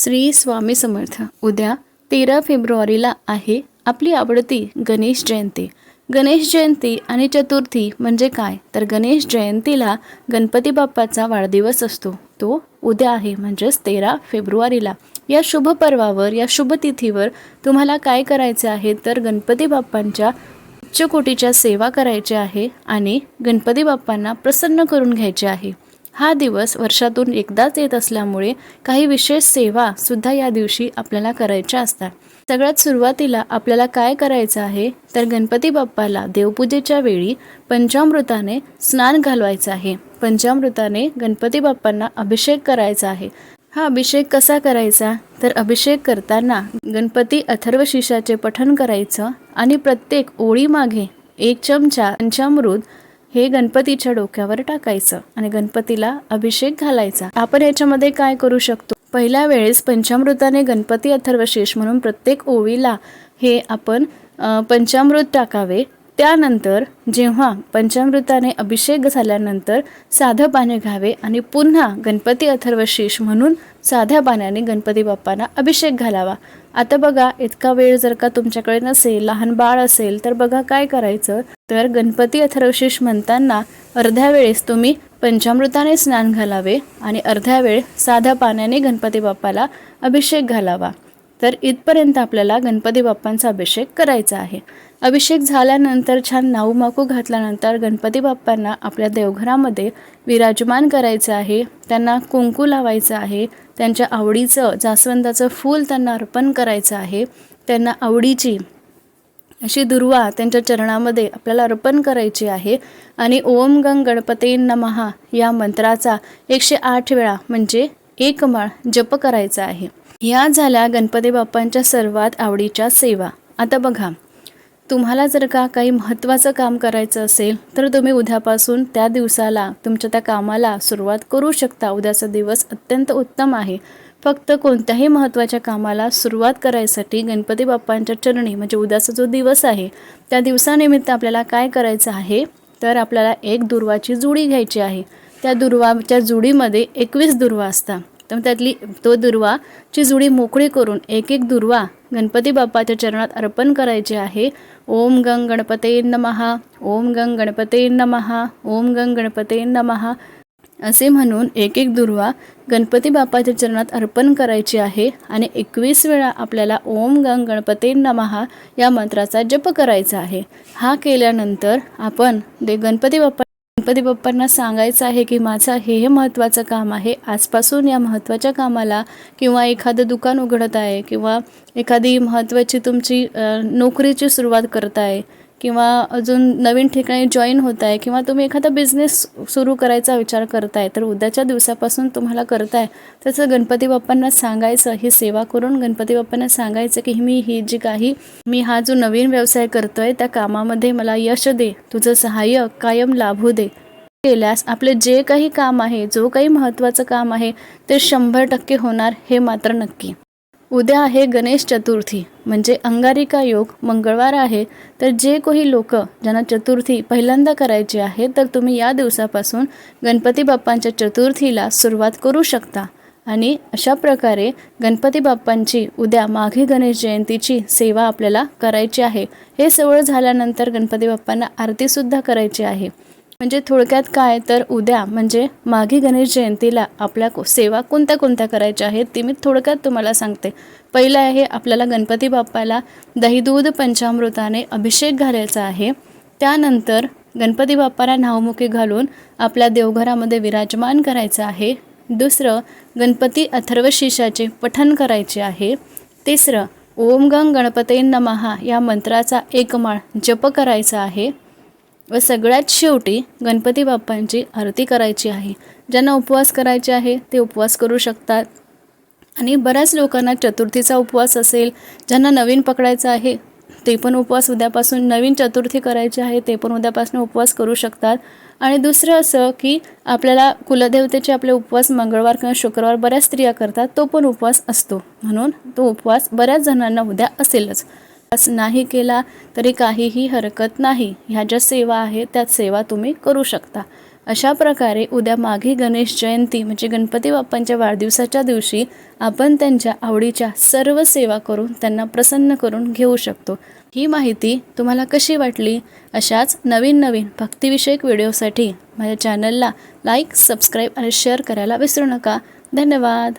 श्री स्वामी समर्थ. उद्या तेरा फेब्रुवारीला आहे आपली आवडती गणेश जयंती. गणेश जयंती आणि चतुर्थी म्हणजे काय? तर गणेश जयंतीला गणपती बाप्पाचा वाढदिवस असतो. तो उद्या आहे म्हणजेच तेरा फेब्रुवारीला. या शुभ पर्वावर या शुभ तिथीवर तुम्हाला काय करायचे आहे? तर गणपती बाप्पांच्या उच्च कोटीच्या सेवा करायच्या आहे आणि गणपती बाप्पांना प्रसन्न करून घ्यायचे आहे. हा दिवस वर्षातून एकदाच येत असल्यामुळे काही विशेष सेवा सुद्धा या दिवशी आपल्याला करायच्या असतात. सगळ्यात सुरुवातीला आपल्याला काय करायचं आहे तर गणपती बाप्पाला देवपूजेच्या वेळी पंचामृताने स्नान घालवायचं आहे. पंचामृताने गणपती बाप्पांना अभिषेक करायचा आहे. हा अभिषेक कसा करायचा? तर अभिषेक करताना गणपती अथर्वशीर्षाचे पठण करायचं आणि प्रत्येक ओळीमागे एक चमचा पंचामृत हे गणपतीच्या डोक्यावर टाकायचं आणि गणपतीला अभिषेक घालायचा. आपण याच्यामध्ये काय करू शकतो? पहिल्या वेळेस पंचामृताने गणपती अथर्वशेष म्हणून प्रत्येक ओळीला हे आपण पंचामृत टाकावे. त्यानंतर जेव्हा पंचामृताने अभिषेक झाल्यानंतर साधं पाणी घ्यावे आणि पुन्हा गणपती अथर्वशीष म्हणून साध्या पाण्याने गणपती बाप्पांना अभिषेक घालावा. आता बघा इतका वेळ जर का तुमच्याकडे नसेल लहान बाळ असेल तर बघा काय करायचं? तर गणपती अथर्वशीष म्हणताना अर्ध्या वेळेस तुम्ही पंचामृताने स्नान घालावे आणि अर्ध्या वेळ साध्या पाण्याने गणपती बाप्पाला अभिषेक घालावा. तर इथपर्यंत आपल्याला गणपती बाप्पांचा अभिषेक करायचा आहे. अभिषेक झाल्यानंतर छान नाऊमाकू घातल्यानंतर गणपती बाप्पांना आपल्या देवघरामध्ये विराजमान करायचं आहे. त्यांना कुंकू लावायचं आहे. त्यांच्या आवडीचं जास्वंदाचं फूल त्यांना अर्पण करायचं आहे. त्यांना आवडीची अशी दुर्वा त्यांच्या चरणामध्ये आपल्याला अर्पण करायची आहे. आणि ओम गंग गणपते नमहा या मंत्राचा एकशे आठ वेळा म्हणजे एक माळ जप करायचा आहे. या झाल्या गणपती बाप्पांच्या सर्वात आवडीच्या सेवा. आता बघा तुम्हाला जर का काही महत्त्वाचं काम करायचं असेल तर तुम्ही उद्यापासून त्या दिवसाला तुमच्या त्या कामाला सुरुवात करू शकता. उद्याचा दिवस अत्यंत उत्तम आहे. फक्त कोणत्याही महत्त्वाच्या कामाला सुरुवात करायसाठी गणपती बाप्पांच्या चरणी म्हणजे उद्याचा जो दिवस आहे त्या दिवसानिमित्त आपल्याला काय करायचं आहे? तर आपल्याला एक दुर्वाची जुडी घ्यायची आहे. त्या दुर्वाच्या जुडीमध्ये एकवीस दुर्वा असतात. तर त्यातली तो दुर्वाची जुडी मोकळी करून एक एक दुर्वा गणपती बाप्पाच्या चरणात अर्पण करायचे आहे. ओम गंग गणपते नमहा ओम गंग गणपते नमहा ओम गंग गणपते नमहा असे म्हणून एक एक दुर्वा गणपती बाप्पाच्या चरणात अर्पण करायची आहे आणि एकवीस वेळा आपल्याला ओम गंग गणपते नमहा या मंत्राचा जप करायचा आहे. हा केल्यानंतर आपण दे गणपती बाप्पा गणपती बाप्पांना सांगायचं आहे की माझं हे हे महत्त्वाचं काम आहे. आजपासून या महत्त्वाच्या कामाला किंवा एखादं दुकान उघडत आहे किंवा एखादी महत्त्वाची तुमची नोकरीची सुरुवात करत आहे. किंवा अजून नवीन ठिकाणी जॉईन होत आहे किंवा तुम्ही एखादा बिझनेस सुरू करायचा विचार करताय तर उद्याच्या दिवसापासून तुम्हाला करताय त्याचं गणपती बाप्पांना सांगायचं ही सेवा करून गणपती बाप्पांना सांगायचं की मी ही जी काही मी हा जो नवीन व्यवसाय करतोय त्या कामामध्ये मला यश दे तुझं सहाय्य कायम लाभू दे. केल्यास आपले जे काही काम आहे जो काही महत्त्वाचं काम आहे ते शंभर टक्के होणार हे मात्र नक्की. उद्या आहे गणेश चतुर्थी म्हणजे अंगारिका योग मंगळवार आहे. तर जे काही लोक ज्यांना चतुर्थी पहिल्यांदा करायची आहे तर तुम्ही या दिवसापासून गणपती बाप्पांच्या चतुर्थीला सुरुवात करू शकता. आणि अशा प्रकारे गणपती बाप्पांची उद्या माघी गणेश जयंतीची सेवा आपल्याला करायची आहे. हे सवळ झाल्यानंतर गणपती बाप्पांना आरतीसुद्धा करायची आहे. म्हणजे थोडक्यात काय? तर उद्या म्हणजे माघी गणेश जयंतीला आपल्या को- सेवा कोणत्या कोणत्या करायच्या आहेत ते मी थोडक्यात तुम्हाला सांगते. पहिलं आहे आपल्याला गणपती बाप्पाला दही दूध पंचामृताने अभिषेक घालायचा आहे. त्यानंतर गणपती बाप्पाला नावमुखी घालून आपल्या देवघरामध्ये विराजमान करायचं आहे. दुसरं गणपती अथर्वशीषाचे पठण करायचे आहे. तिसरं ओम गंग गणपते नमहा या मंत्राचा एक माळ जप करायचा आहे. व सगळ्यात शेवटी गणपती बाप्पांची आरती करायची आहे. ज्यांना उपवास करायचे आहे ते उपवास करू शकतात. आणि बऱ्याच लोकांना चतुर्थीचा उपवास असेल ज्यांना नवीन पकडायचं आहे ते पण उपवास उद्यापासून नवीन चतुर्थी करायची आहे ते पण उद्यापासून उपवास करू शकतात. आणि दुसरं असं की आपल्याला कुलदेवतेचे आपले उपवास मंगळवार किंवा शुक्रवार बऱ्याच स्त्रिया करतात तो पण उपवास असतो. म्हणून तो उपवास बऱ्याच जणांना उद्या असेलच. उपवास नाही केला तरी काहीही हरकत नाही. ह्या ज्या सेवा आहे त्यात सेवा तुम्ही करू शकता. अशा प्रकारे उद्या माघी गणेश जयंती म्हणजे गणपती बाप्पांच्या वाढदिवसाच्या दिवशी आपण त्यांच्या आवडीच्या सर्व सेवा करून त्यांना प्रसन्न करून घेऊ शकतो. ही माहिती तुम्हाला कशी वाटली? अशाच नवीन नवीन भक्तिविषयक व्हिडिओसाठी माझ्या चॅनलला लाईक सबस्क्राईब आणि शेअर करायला विसरू नका. धन्यवाद.